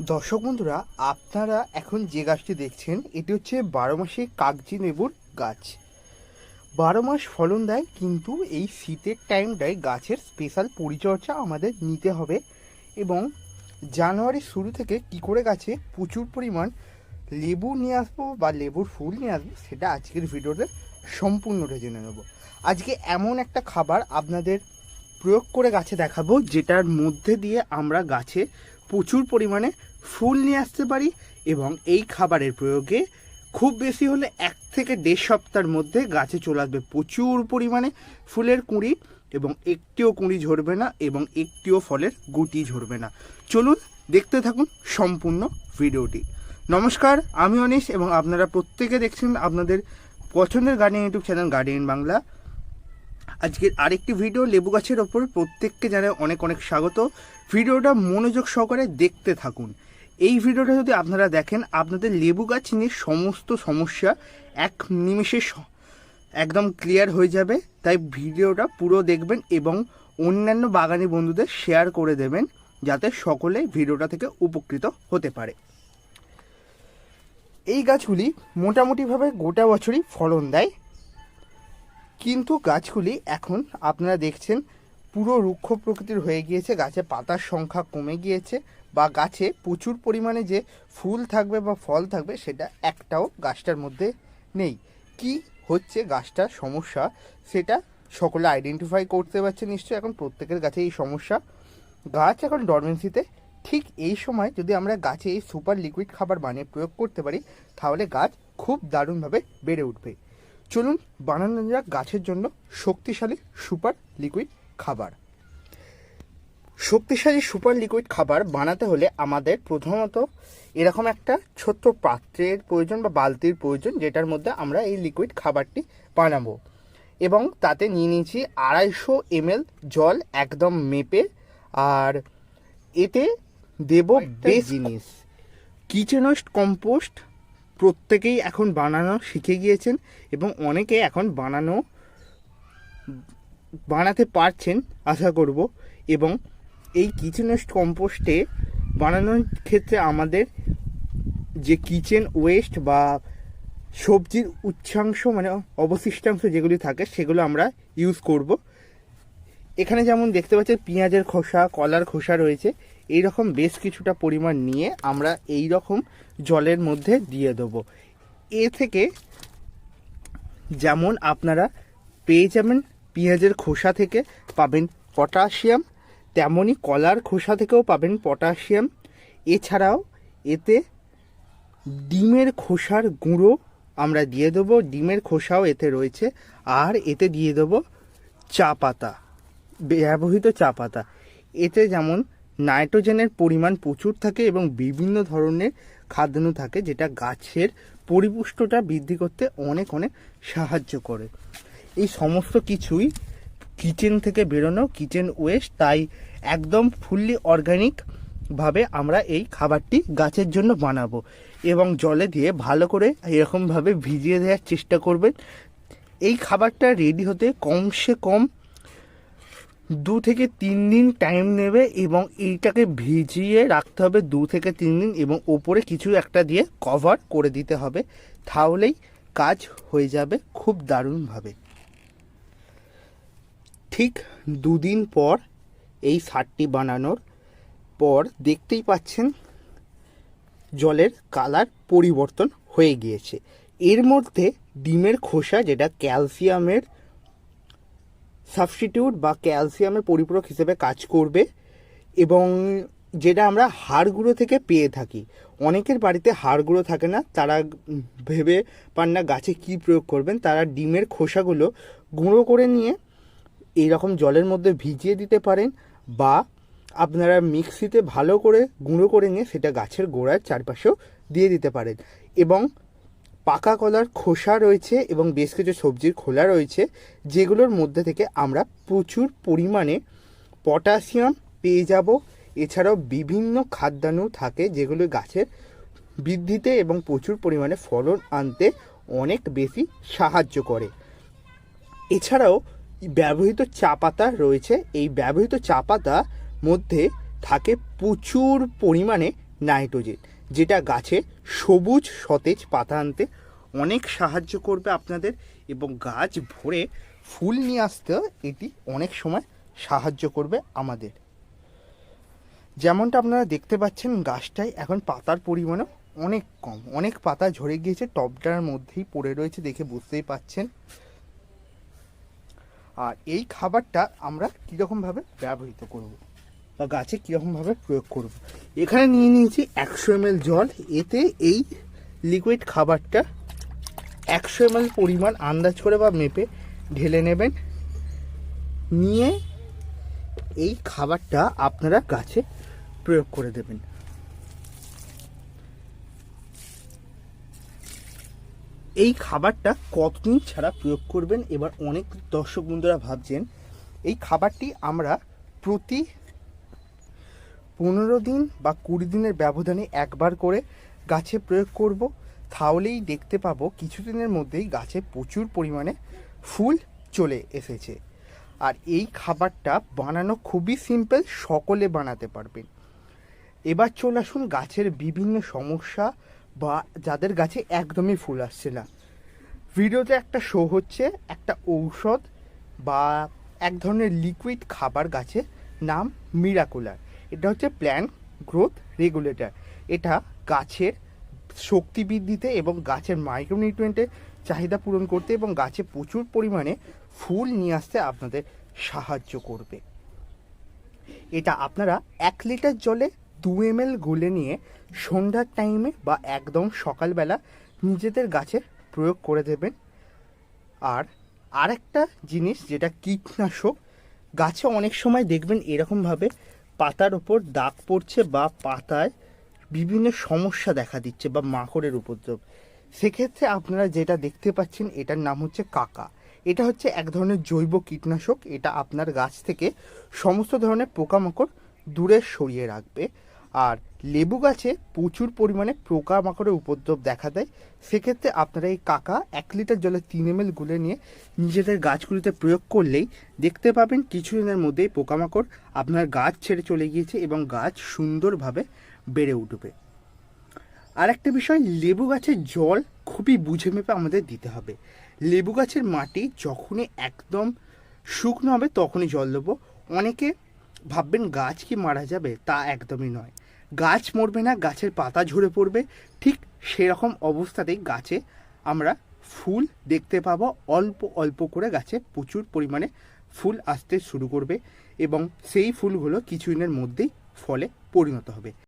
দর্শক বন্ধুরা, আপনারা এখন যে গাছটি দেখছেন, এটি হচ্ছে বারো মাসে কাগজি লেবুর গাছ। বারো মাস ফলন দেয়, কিন্তু এই শীতের টাইমটায় গাছের স্পেশাল পরিচর্যা আমাদের নিতে হবে এবং জানুয়ারির শুরু থেকে কি করে গাছে প্রচুর পরিমাণ লেবু নিয়ে আসব বা লেবুর ফুল নিয়ে আসব, সেটা আজকের ভিডিওতে সম্পূর্ণটা জেনে নেব। আজকে এমন একটা খাবার আপনাদের প্রয়োগ করে গাছে দেখাবো, যেটার মধ্যে দিয়ে আমরা গাছে প্রচুর পরিমাণে ফুল নিয়ে আসতে পারি এবং এই খাবারের প্রয়োগে খুব বেশি হলে এক থেকে দেড় সপ্তাহের মধ্যে গাছে চলে আসবে প্রচুর পরিমাণে ফুলের কুঁড়ি এবং একটিও কুঁড়ি ঝরবে না এবং একটিও ফলের গুটি ঝরবে না। চলুন দেখতে থাকুন সম্পূর্ণ ভিডিওটি। নমস্কার, আমি অনিশ এবং আপনারা প্রত্যেকে দেখছেন আপনাদের পছন্দের garden YouTube channel garden Bangla আজকের আরেকটি ভিডিও লেবু গাছের ওপর প্রত্যেককে জানাই অনেক অনেক স্বাগত। ভিডিওটা মনোযোগ সহকারে দেখতে থাকুন। এই ভিডিওটা যদি আপনারা দেখেন, আপনাদের লেবু গাছ নিয়ে সমস্ত সমস্যা এক নিমেষে একদম ক্লিয়ার হয়ে যাবে। তাই ভিডিওটা পুরো দেখবেন এবং অন্যান্য বাগানি বন্ধুদের শেয়ার করে দেবেন, যাতে সকলে ভিডিওটা থেকে উপকৃত হতে পারে। এই গাছগুলি মোটামুটিভাবে গোটা বছরই ফলন দেয়। কিন্তু গাছগুলি এখন আপনারা দেখছেন পুরো রুক্ষ প্রকৃতির হয়ে গিয়েছে। গাছে পাতার সংখ্যা কমে গিয়েছে বা গাছে প্রচুর পরিমাণে যে ফুল থাকবে বা ফল থাকবে সেটা একটাও গাছটার মধ্যে নেই। কি হচ্ছে গাছটার সমস্যা সেটা সকলে আইডেন্টিফাই করতে পারছে নিশ্চয়ই। এখন প্রত্যেকের গাছে এই সমস্যা। গাছ এখন ডরমেন্সিতে ঠিক এই সময় যদি আমরা গাছে এই সুপার লিকুইড খাবার বানিয়ে প্রয়োগ করতে পারি, তাহলে গাছ খুব দারুণভাবে বেড়ে উঠবে। চলুন বানানো যাক গাছের জন্য শক্তিশালী সুপার লিকুইড খাবার। শক্তিশালী সুপার লিকুইড খাবার বানাতে হলে আমাদের প্রথমত এরকম একটা ছোট্ট পাত্রের প্রয়োজন বা বালতির প্রয়োজন যেটার মধ্যে আমরা এই লিকুইড খাবারটি বানাবো। এবং তাতে নিয়ে নিয়েছি আড়াইশো এমএল জল একদম মেপে। আর এতে দেব বেশ জিনিস। কিচেনস্ট কম্পোস্ট প্রত্যেকেই এখন বানানো শিখে গিয়েছেন এবং অনেকে এখন বানানো, বানাতে পারছেন, আশা করব। এবং এই কিচেনস্ট কম্পোস্টে বানানোর ক্ষেত্রে আমাদের যে কিচেন ওয়েস্ট বা সবজির উচ্ছাংশ মানে অবশিষ্টাংশ যেগুলি থাকে, সেগুলো আমরা ইউজ করব। এখানে যেমন দেখতে পাচ্ছেন, পেঁয়াজের খোসা, কলার খোসা রয়েছে। এই রকম বেশ কিছুটা পরিমাণ নিয়ে আমরা এই রকম জলের মধ্যে দিয়ে দেবো। এ থেকে যেমন আপনারা পেয়ে যাবেন পেঁয়াজের খোসা থেকে পাবেন পটাশিয়াম তেমনই কলার খোসা থেকেও পাবেন পটাশিয়াম। এছাড়াও এতে ডিমের খোসার গুঁড়ো আমরা দিয়ে দেবো। ডিমের খোসাও এতে রয়েছে। আর এতে দিয়ে দেবো চা পাতা। ব্যবহৃত চা পাতা। এতে যেমন নাইট্রোজেনের পরিমাণ প্রচুর থাকে এবং বিভিন্ন ধরনের খাদ্যাণু থাকে, যেটা গাছের পরিপুষ্টতা বৃদ্ধি করতে অনেক অনেক সাহায্য করে। এই সমস্ত কিছুই কিচেন থেকে বেরোনো, কিচেন ওয়েস্ট, তাই একদম ফুললি অর্গানিক ভাবে আমরা এই খাবারটি গাছের জন্য বানাবো এবং জলে দিয়ে ভালো করে এরকমভাবে ভিজিয়ে দেওয়ার চেষ্টা করবেন। এই খাবারটা রেডি হতে কমসে কম দু থেকে তিন দিন টাইম নেবে এবং এইটাকে ভিজিয়ে রাখতে হবে দু থেকে তিন দিন এবং ওপরে কিছু একটা দিয়ে কভার করে দিতে হবে। তাহলেই কাজ হয়ে যাবে খুব দারুণভাবে। ঠিক দুদিন পর এই সারটি বানানোর পর দেখতেই পাচ্ছেন জলের কালার পরিবর্তন হয়ে গিয়েছে। এর মধ্যে ডিমের খোসা, যেটা ক্যালসিয়ামের সাবস্টিটিউট বা ক্যালসিয়ামের পরিপূরক হিসেবে কাজ করবে এবং যেটা আমরা হাড়গুঁড়ো থেকে পেয়ে থাকি। অনেকের বাড়িতে হাড়গুঁড়ো থাকে না, তারা ভেবে পান না গাছে কী প্রয়োগ করবেন। তারা ডিমের খোসাগুলো গুঁড়ো করে নিয়ে এই রকম জলের মধ্যে ভিজিয়ে দিতে পারেন বা আপনারা মিক্সিতে ভালো করে গুঁড়ো করে নিয়ে সেটা গাছের গোড়ার চারপাশেও দিয়ে দিতে পারেন। এবং পাকা কলার খোসা রয়েছে এবং বেশ কিছু সবজির খোলা রয়েছে, যেগুলোর মধ্যে থেকে আমরা প্রচুর পরিমাণে পটাশিয়াম পেয়ে যাব। এছাড়াও বিভিন্ন খাদ্যাণু থাকে, যেগুলো গাছের বৃদ্ধিতে এবং প্রচুর পরিমাণে ফলন আনতে অনেক বেশি সাহায্য করে। এছাড়াও ব্যবহৃত চা পাতা রয়েছে। এই ব্যবহৃত চা পাতা মধ্যে থাকে প্রচুর পরিমাণে নাইট্রোজেন যেটা গাছে সবুজ, সতেজ পাতা আনতে অনেক সাহায্য করবে আপনাদের এবং গাছ ভরে ফুল নিয়ে আসতে এটি অনেক সময় সাহায্য করবে আমাদের। যেমনটা আপনারা দেখতে পাচ্ছেন, গাছটায় এখন পাতার পরিমাণও অনেক কম। অনেক পাতা ঝরে গিয়েছে, টবটার মধ্যেই পড়ে রয়েছে দেখে বুঝতেই পাচ্ছেন। আর এই খাবারটা আমরা কীরকমভাবে ব্যবহৃত করব? বা গাছে কীরকমভাবে প্রয়োগ করব। এখানে নিয়ে নিয়েছি একশো এম জল। এতে এই লিকুইড খাবারটা একশো এম পরিমাণ আন্দাজ করে বা মেপে ঢেলে নেবেন। নিয়ে এই খাবারটা আপনারা গাছে প্রয়োগ করে দেবেন। এই খাবারটা কতদিন ছাড়া প্রয়োগ করবেন? এবার অনেক দর্শক বন্ধুরা ভাবছেন, এই খাবারটি আমরা প্রতি পনেরো দিন বা কুড়ি দিনের ব্যবধানে একবার করে গাছে প্রয়োগ করব। তাহলেই দেখতে পাবো কিছুদিনের মধ্যেই গাছে প্রচুর পরিমাণে ফুল চলে এসেছে। আর এই খাবারটা বানানো খুবই সিম্পল সকলে বানাতে পারবেন। এবার চলে আসুন গাছের বিভিন্ন সমস্যা বা যাদের গাছে একদমই ফুল আসছে না। ভিডিওতে একটা শো হচ্ছে, একটা ঔষধ বা এক ধরনের লিকুইড খাবার গাছে নাম মিরাকুলার এটা হচ্ছে প্ল্যান গ্রোথ রেগুলেটর এটা গাছের শক্তি বৃদ্ধিতে এবং গাছের মাইক্রোনিউট্রিয়েন্টের চাহিদা পূরণ করতে এবং গাছে প্রচুর পরিমাণে ফুল নিয়ে আসতে আপনাদের সাহায্য করবে। এটা আপনারা এক লিটার জলে দু এম এল গুলে নিয়ে সন্ধ্যার টাইমে বা একদম সকালবেলা নিজেদের গাছে প্রয়োগ করে দেবেন। আর আরেকটা জিনিস যেটা কীটনাশক, গাছে অনেক সময় দেখবেন এরকমভাবে পাতার উপর দাগ পড়ছে বা পাতায় বিভিন্ন সমস্যা দেখা দিচ্ছে বা মাকড়ের উপদ্রব। সেক্ষেত্রে আপনারা যেটা দেখতে পাচ্ছেন, এটার নাম হচ্ছে কাকা। এটা হচ্ছে এক ধরনের জৈব কীটনাশক। এটা আপনার গাছ থেকে সমস্ত ধরনের পোকামাকড় দূরে সরিয়ে রাখবে। আর লেবু গাছে প্রচুর পরিমাণে পোকামাকড়ের উপদ্রব দেখা দেয়। সেক্ষেত্রে আপনারা এই কাকা এক লিটার জলে তিন এম গুলে নিয়ে নিজেদের গাছগুলিতে প্রয়োগ করলেই দেখতে পাবেন কিছুদিনের মধ্যেই পোকামাকড় আপনার গাছ ছেড়ে চলে গিয়েছে এবং গাছ সুন্দরভাবে বেড়ে উঠবে। আর একটা বিষয়, লেবু গাছের জল খুবই বুঝে মেপে আমাদের দিতে হবে। লেবু গাছের মাটি যখনই একদম শুকনো হবে তখনই জল দেবো। অনেকে ভাববেন গাছ কি মারা যাবে? তা একদমই নয়। গাছ মরবে না, গাছের পাতা ঝরে পড়বে। ঠিক সেরকম অবস্থাতেই গাছে আমরা ফুল দেখতে পাবো। অল্প অল্প করে গাছে প্রচুর পরিমাণে ফুল আসতে শুরু করবে এবং সেই ফুলগুলো কিছুদিনের মধ্যেই ফলে পরিণত হবে।